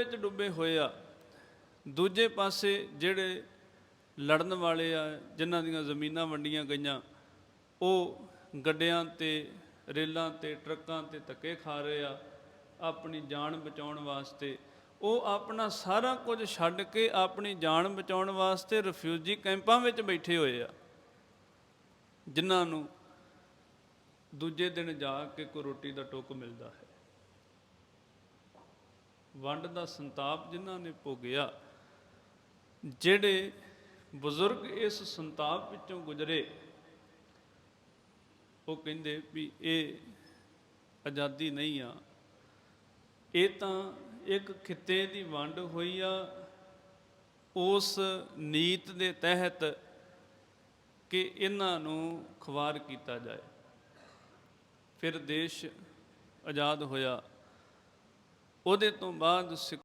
ਵਿੱਚ ਡੁੱਬੇ ਹੋਏ ਆ। ਦੂਜੇ ਪਾਸੇ ਜਿਹੜੇ ਲੜਨ ਵਾਲੇ ਆ, ਜਿਨ੍ਹਾਂ ਦੀਆਂ ਜ਼ਮੀਨਾਂ ਵੰਡੀਆਂ ਗਈਆਂ, ਉਹ ਗੱਡਿਆਂ ਤੇ, ਰੇਲਾਂ ਤੇ, ਟਰੱਕਾਂ ਤੇ ਧੱਕੇ ਖਾ ਰਹੇ ਆ ਆਪਣੀ ਜਾਨ ਬਚਾਉਣ ਵਾਸਤੇ। ਉਹ ਆਪਣਾ ਸਾਰਾ ਕੁਝ ਛੱਡ ਕੇ ਆਪਣੀ ਜਾਨ ਬਚਾਉਣ ਵਾਸਤੇ ਰਿਫਿਊਜੀ ਕੈਂਪਾਂ ਵਿੱਚ ਬੈਠੇ ਹੋਏ ਆ, ਜਿਨ੍ਹਾਂ ਨੂੰ ਦੂਜੇ ਦਿਨ ਜਾ ਕੇ ਕੋਈ ਰੋਟੀ ਦਾ ਟੋਕ ਮਿਲਦਾ ਹੈ। ਵੰਡ ਦਾ ਸੰਤਾਪ ਜਿਨ੍ਹਾਂ ਨੇ ਭੋਗਿਆ, ਜਿਹੜੇ ਬਜ਼ੁਰਗ ਇਸ ਸੰਤਾਪ ਵਿੱਚੋਂ ਗੁਜ਼ਰੇ, ਉਹ ਕਹਿੰਦੇ ਵੀ ਇਹ ਆਜ਼ਾਦੀ ਨਹੀਂ ਆ। ਇਹ ਤਾਂ ਇੱਕ ਖਿੱਤੇ ਦੀ ਵੰਡ ਹੋਈ ਆ, ਉਸ ਨੀਤ ਦੇ ਤਹਿਤ ਕਿ ਇਹਨਾਂ ਨੂੰ ਖਵਾਰ ਕੀਤਾ ਜਾਏ। ਫਿਰ ਦੇਸ਼ ਆਜ਼ਾਦ ਹੋਇਆ। ਉਹਦੇ ਤੋਂ ਬਾਅਦ ਸਿੱਖ